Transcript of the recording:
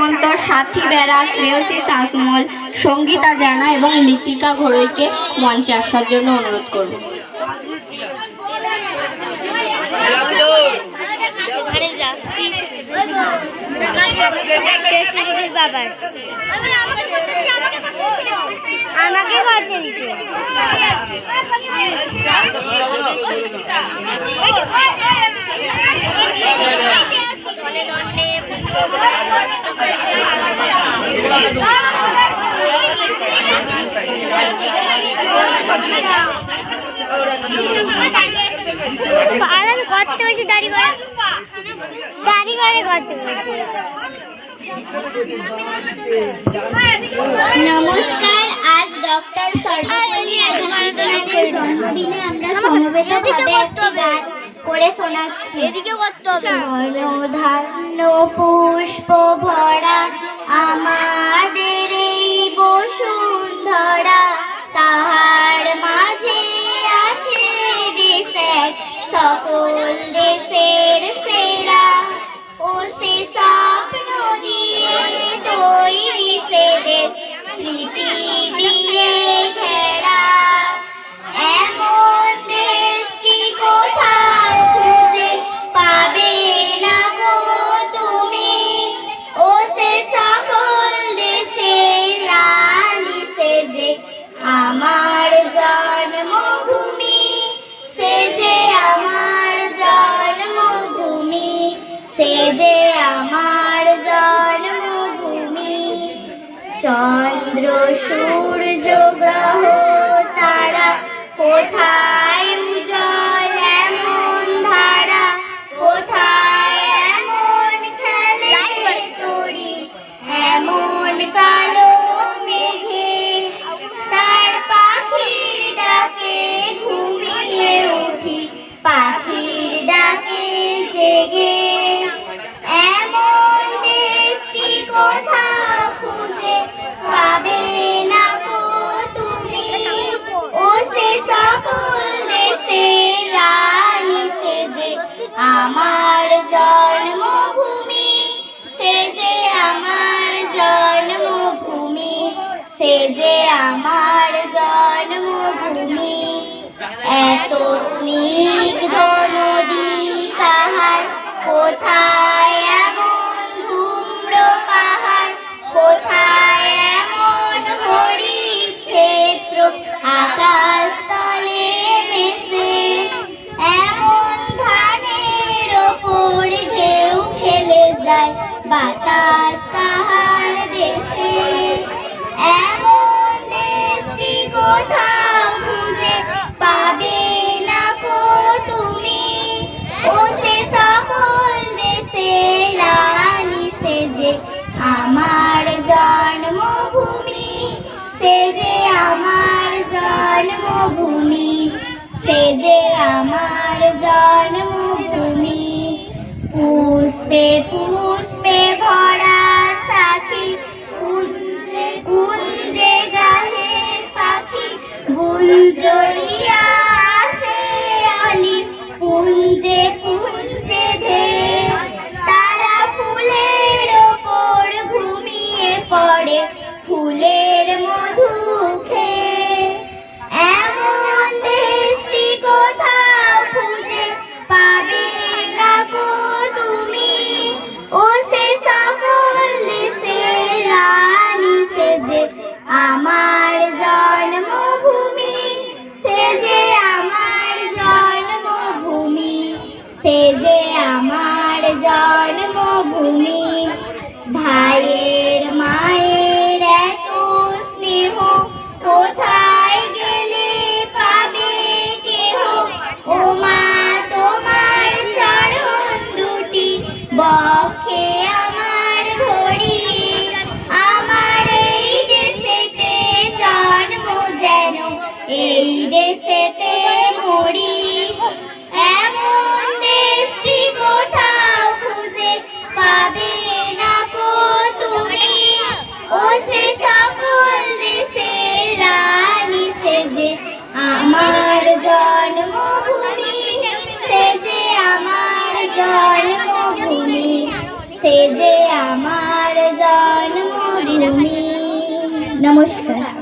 সামন্ত সাথী বেরা, শ্রেয়সী তাজমল সঙ্গীতা জানা এবং লিপিকা ঘোড়ইকে মঞ্চে আসার জন্য অনুরোধ করব। আমাকে করতে দাড়ি করে দাড়ি করে করতে নমস্কার আজ ডক্টর সর্বপল্লী জন্মদিনে আমরা সমবেত ভাবে করে শোনাচ্ছি এদিকে করতে হবে। ধান্য পুষ্প ভরা আমাদের আমার জন্মভূমি, সে যে আমার জন্মভূমি, সে যে আমার জন্মভূমি। চন্দ্র, সূর্য, গ্রহ, তারা কোথায় আমার জন্মভূমি। এত স্নিগ্ধ সে যে আমার জন্মভূমি সে যে আমার জন্মভূমি। পুষ্পে পুষ্পে ভরা সে সকল সে রানী সে যে আমার জন্মভূমি সে যে আমার জন্মভূমি সে যে আমার জন্মভূমি বকে আমার ঘড়ি আমার এই দেশেতে জন্ম যেন এই দেশেতে নমস্কার।